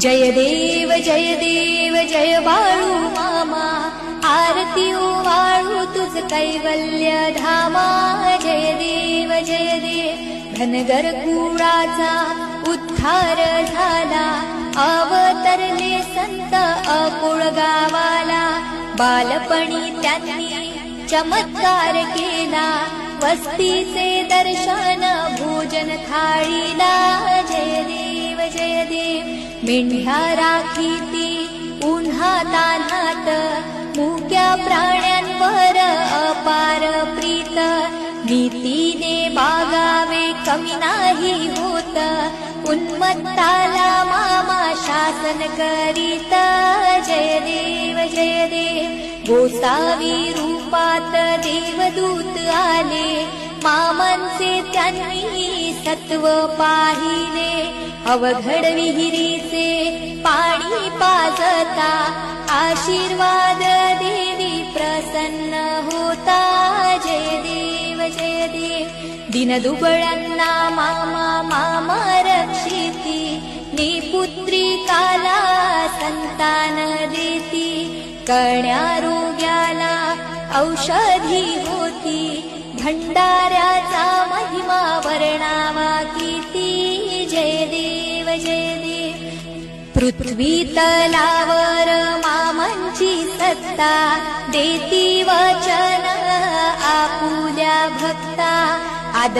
जय देव जय देव जय बाळू मामा. तुझ कैवल्य धामा. जय देव जय देव. धनगर कुळाचा उद्धार झाला. अवतरले संत अकुळ गावाला. बालपणी त्यांनी चमत्कार केला. वस्तीचे दर्शन भोजन थाळीला मेंढ्या राखीती उन्हा तान्हात मुक्या प्राण्यांवर अपार प्रीत. नीतीने बागावे कमी नाही होत. उन्मत्ताला मामा शासन करीत. जय देव जय देव गोसावी रूपात देवदूत आले. मामांचे त्यांनी सत्व पाहिले अवघड विहिरीचे पाणी पाजता आशीर्वाद देवी प्रसन्न होता. जय देव जय देव. दिन दुबळ्यांना मामा मामा रक्षिती. निपुत्री काला संतान देती. कण्यारोग्याला औषधी होती. भंडाऱ्याचा देव पृथ्वी तलावर मामांची सत्ता. देती वचन आपुल्या भक्ता. आद